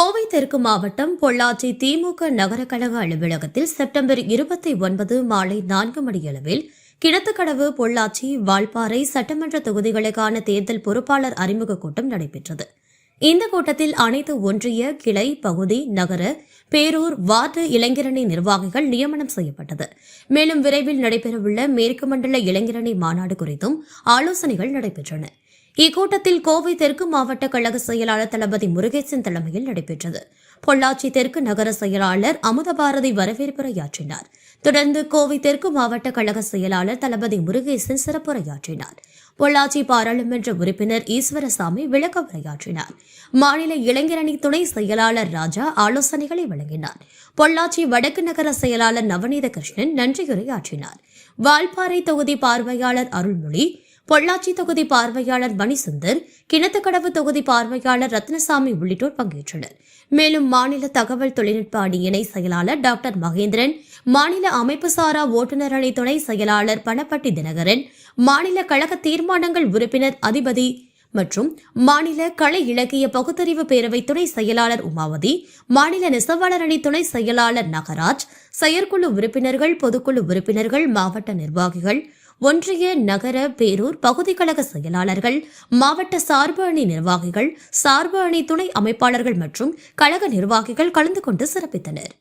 கோவை தெற்கு மாவட்டம் பொள்ளாச்சி திமுக நகர கழக அலுவலகத்தில் செப்டம்பர் இருபத்தி ஒன்பது மாலை நான்கு மணியளவில் கிணத்துக்கடவு பொள்ளாச்சி வால்பாறை சட்டமன்ற தொகுதிகளுக்கான தேர்தல் பொறுப்பாளர் அறிமுக கூட்டம் நடைபெற்றது. இந்த கூட்டத்தில் அனைத்து ஒன்றிய கிளை பகுதி நகர பேரூர் வார்டு இளைஞரணி நிர்வாகிகள் நியமனம் செய்யப்பட்டது. மேலும் விரைவில் நடைபெறவுள்ள மேற்கு மண்டல இளைஞரணி மாநாடு குறித்தும் ஆலோசனைகள் நடைபெற்றன. இக்கூட்டத்தில் கோவை தெற்கு மாவட்ட கழக செயலாளர் தளபதி முருகேசன் தலைமையில் நடைபெற்றது. பொள்ளாச்சி தெற்கு நகர செயலாளர் அமுதபாரதி வரவேற்புரையாற்றினார். தொடர்ந்து கோவை தெற்கு மாவட்ட கழக செயலாளர் தளபதி முருகேசன் சிறப்புரையாற்றினார். பொள்ளாச்சி பாராளுமன்ற உறுப்பினர் ஈஸ்வரசாமி விளக்க உரையாற்றினார் மாநில இளைஞரணி துணை செயலாளர் ராஜா ஆலோசனைகளை வழங்கினார். பொள்ளாச்சி வடக்கு நகர செயலாளர் நவநீத கிருஷ்ணன் நன்றியுரையாற்றினார். வால்பாறை தொகுதி பார்வையாளர் அருள்மொழி பொள்ளாச்சி தொகுதி பார்வையாளர் மணிசுந்தர் கிணத்துக்கடவு தொகுதி பார்வையாளர் ரத்னசாமி உள்ளிட்டோர் பங்கேற்றனர். மேலும் மாநில தகவல் தொழில்நுட்ப அணி இணை செயலாளர் டாக்டர் மகேந்திரன் மாநில அமைப்புசாரா ஓட்டுநர் அணி துணை செயலாளர் பணப்பட்டி தினகரன் மாநில கழக தீர்மானங்கள் உறுப்பினர் அதிபதி மற்றும் மாநில கலை இலக்கிய பகுத்தறிவு பேரவை துணை செயலாளர் உமாவதி மாநில நெசவாளர் அணி துணை செயலாளர் நகராஜ் செயற்குழு உறுப்பினர்கள் பொதுக்குழு உறுப்பினர்கள் மாவட்ட நிர்வாகிகள் ஒன்றிய நகர பேரூர் பகுதி கழக செயலாளர்கள் மாவட்ட சார்பு அணி நிர்வாகிகள் சார்பு அணி துணை அமைப்பாளர்கள் மற்றும் கழக நிர்வாகிகள் கலந்து கொண்டு சிறப்பித்தனர்.